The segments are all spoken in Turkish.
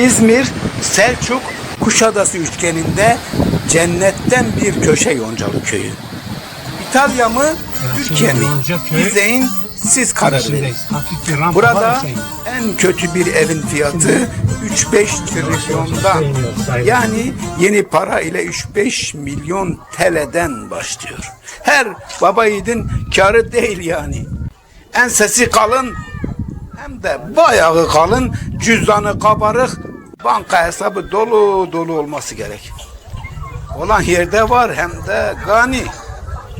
İzmir, Selçuk, Kuşadası üçgeninde cennetten bir köşe Yoncalı köyü. İtalya mı, Türkiye mi? İzleyin, siz karar verin. Burada. Şey. en kötü bir evin fiyatı 3-5 trilyondan. Yani yeni para ile 3-5 milyon TL'den başlıyor. Her baba yiğidin karı değil yani. Ensesi kalın hem de bayağı kalın, cüzdanı kabarık, banka hesabı dolu dolu olması gerek. Olan yerde var hem de gani.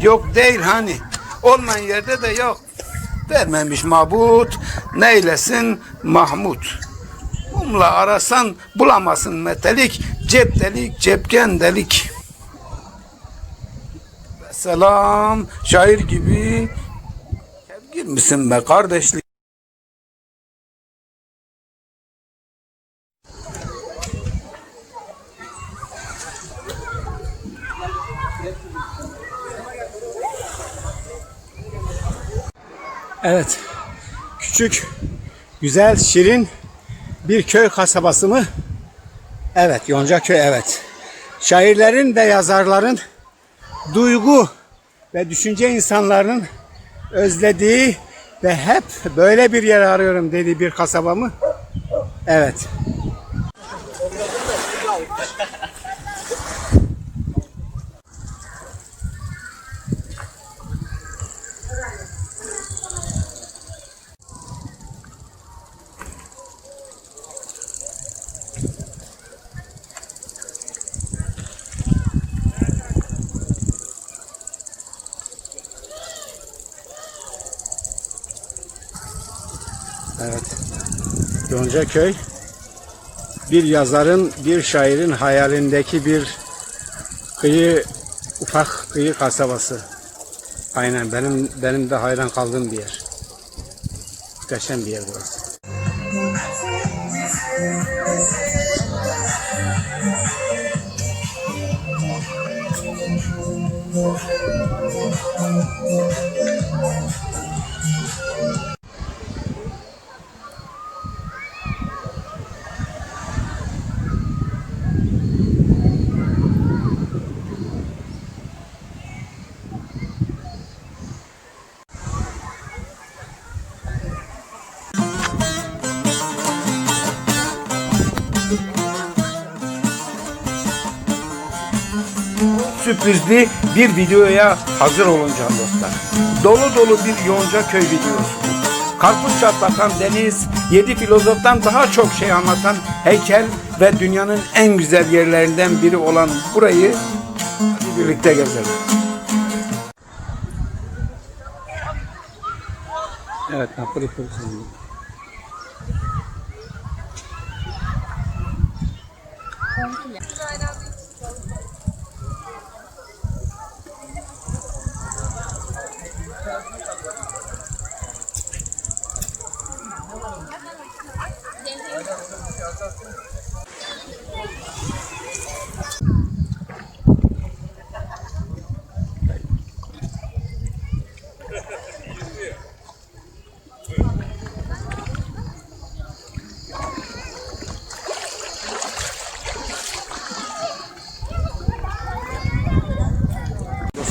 Yok değil hani. Olmayan yerde de yok. Vermemiş mabut, neylesin Mahmut. Mumla arasan bulamasın metelik, cep delik, cepken delik. Selam, şair gibi. Kevgir misin be kardeşlik? Evet. Küçük, güzel, şirin bir köy kasabası mı? Evet, Yoncaköy evet. Şairlerin ve yazarların duygu ve düşünce insanların özlediği ve hep böyle bir yer arıyorum dediği bir kasaba mı? Evet. Evet. Yoncaköy bir yazarın, bir şairin hayalindeki bir kıyı, ufak kıyı kasabası. Aynen benim benim de hayran kaldığım bir yer. Muhteşem bir yer burası. Sürprizli bir videoya hazır olun can dostlar. Dolu dolu bir Yonca köy videosu. Karpuz çatlatan deniz, yedi filozoftan daha çok şey anlatan heykel ve dünyanın en güzel yerlerinden biri olan burayı birlikte gezelim. Evet, Napoli Polisi.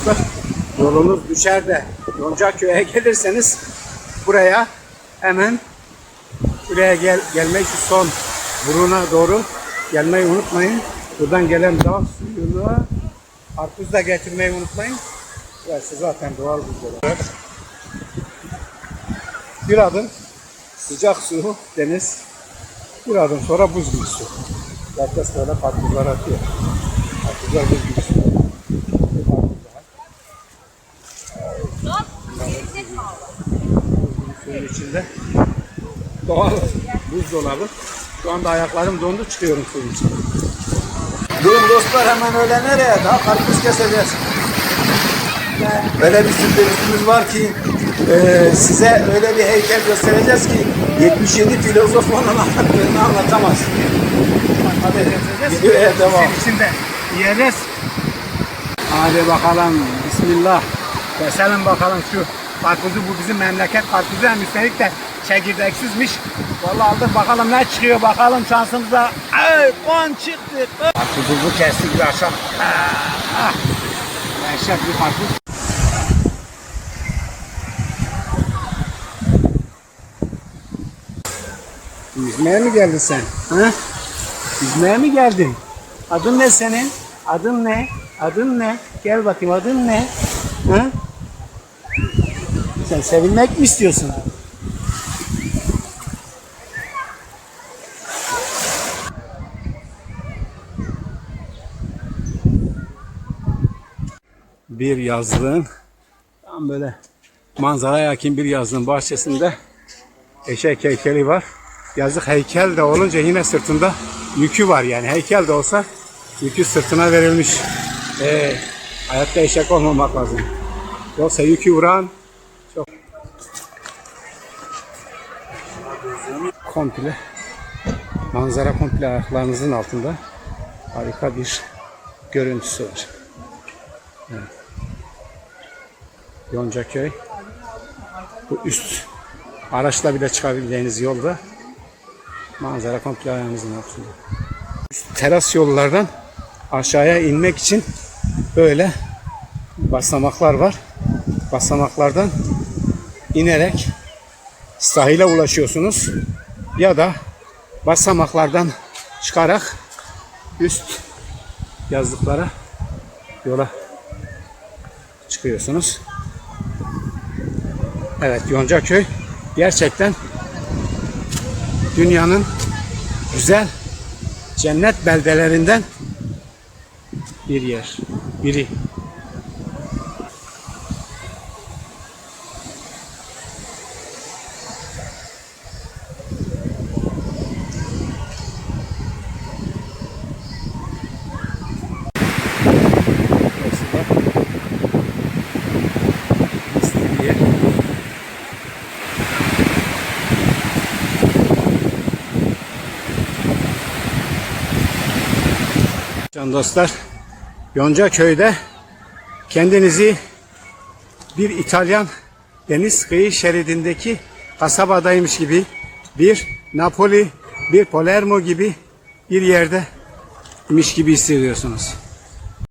Dostlar yolunuz düşer de Yoncaköy'e gelirseniz buraya hemen buraya gel, gelmek son buruna doğru gelmeyi unutmayın. Buradan gelen dağ suyunu karpuz da getirmeyi unutmayın. Burası zaten doğal yer. Bir adım sıcak su, deniz. Bir adım sonra buz gibi su. Herkes böyle karpuzlar atıyor. Karpuzlar buz gibi su. Bir karpuz daha. suyun içinde. Doğal buzdolabı. Şu anda ayaklarım dondu çıkıyorum suyun içinde. Durun dostlar hemen öyle nereye? Daha karpuz keseceğiz. Öyle bir sürprizimiz var ki e, size öyle bir heykel göstereceğiz ki 77 filozof onun anlattığını anlatamaz. Hadi videoya devam. İçinde yeriz. Hadi bakalım. Bismillah. Keselim bakalım şu karpuzu. Bu bizim memleket karpuzu. Hem üstelik de çekirdeksizmiş. Vallahi aldık bakalım ne çıkıyor bakalım şansımıza. Ay kon çıktı. Karpuzumu kestik bir akşam. Ah. Dehşet bir karpuz. Yüzmeye mi geldin sen? Ha? Yüzmeye mi geldin? Adın ne senin? Adın ne? Adın ne? Gel bakayım adın ne? Ha? Sen sevilmek mi istiyorsun? Bir yazlığın tam böyle manzaraya yakın bir yazlığın bahçesinde eşek heykeli var. Yazık heykel de olunca yine sırtında yükü var yani. Heykel de olsa yükü sırtına verilmiş. Ee, hayatta eşek olmamak lazım. Yoksa yükü vuran çok komple manzara komple ayaklarınızın altında harika bir görüntüsü var. Evet. Yoncaköy bu üst araçla bile çıkabileceğiniz yolda manzara komple ayağınızın altında. Üst teras yollardan aşağıya inmek için böyle basamaklar var. Basamaklardan inerek sahile ulaşıyorsunuz ya da basamaklardan çıkarak üst yazlıklara yola çıkıyorsunuz. Evet Yoncaköy gerçekten dünyanın güzel cennet beldelerinden bir yer. Biri. Burası da İstiridye. Can dostlar, Yonca köyde kendinizi bir İtalyan deniz kıyı şeridindeki kasabadaymış gibi bir Napoli, bir Palermo gibi bir yerde imiş gibi hissediyorsunuz.